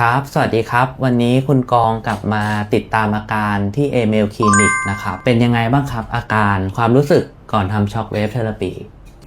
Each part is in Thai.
ครับ สวัสดีครับ วันนี้คุณกองกลับมาติดตามอาการที่เอเมลคลินิกนะครับ เป็นยังไงบ้างครับอาการความรู้สึกก่อนทำช็อคเวฟเทอราปี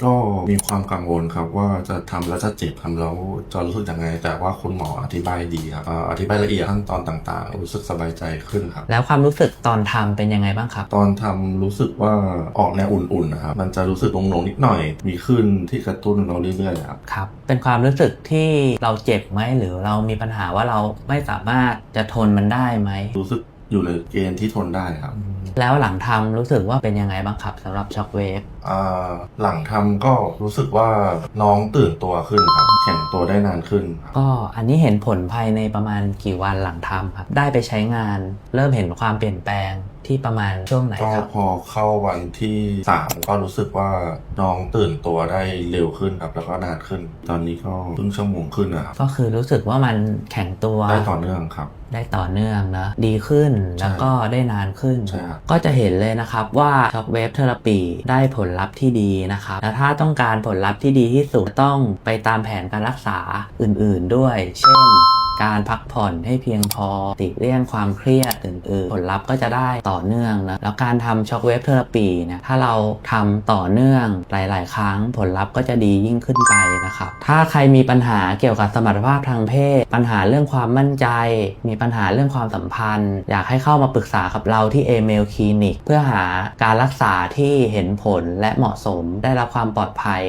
ก็มีความกังวลครับว่าจะทำแล้วจะเจ็บทำแล้วจะรู้สึกยังไง แต่ว่าคุณหมออธิบายดีครับเอ่ออธิบายละเอียดขั้นตอนต่างๆ รู้สึกสบายใจขึ้นครับ แล้วความรู้สึกตอนทำเป็นยังไงบ้างครับ ตอนทำรู้สึกว่าออกแนวอุ่นๆนะครับมันจะรู้สึกงงๆนิดหน่อย มีขึ้นที่กระตุ้นเราเรื่อยๆครับครับเป็นความรู้สึกที่เราเจ็บไหมหรือเรามีปัญหาว่าเราไม่สามารถจะทนมันได้ไหมรู้สึก อยู่ในเกณฑ์ที่ทนได้ครับแล้วหลังทำรู้สึกว่าเป็นยังไงบ้างครับสำหรับช็อคเวฟอ่าหลังทำก็รู้สึกว่าน้องตื่นตัวขึ้นครับ แข็งตัวได้นานขึ้นครับก็อันนี้เห็นผลภายในประมาณกี่วันหลังทำครับ ได้ไปใช้งาน เริ่มเห็นความเปลี่ยนแปลงที่ประมาณช่วงไหนก็ครับ พอเข้าวันที่สามก็รู้สึกว่าน้องตื่นตัวได้เร็วขึ้นครับ แล้วก็นานขึ้น ตอนนี้ก็เพิ่งชั่วโมงขึ้นนะครับก็คือรู้สึกว่ามันแข็งตัว ได้ต่อเนื่องครับ ได้ต่อเนื่องนะดีขึ้นแล้วก็ได้นานขึ้น ใช่ครับ ก็จะเห็นเลยนะครับว่าช็อคเวฟเทอราปีได้ผลลัพธ์ที่ดีนะครับแล้วถ้าต้องการผลลัพธ์ที่ดีที่สุดต้องไปตามแผนการรักษาอื่นๆด้วย เช่น การพักผ่อนให้เพียงพอติเลี่ยงความเครียดอื่นๆ ผลลัพธ์ก็จะได้ต่อเนื่องนะแล้วการทำช็อคเวฟเทอราปีเนี่ยถ้าเราทำต่อเนื่องหลาย ๆ ครั้งผลลัพธ์ก็จะดียิ่งขึ้นไปนะครับถ้าใครมีปัญหาเกี่ยวกับสมรรถภาพทางเพศ ปัญหาเรื่องความมั่นใจ มีปัญหาเรื่องความสัมพันธ์ อยากให้เข้ามาปรึกษากับเราที่ a m l Clinic เพื่อหาการรักษาที่เห็นผลและเหมาะสมได้รับความปลอดภัย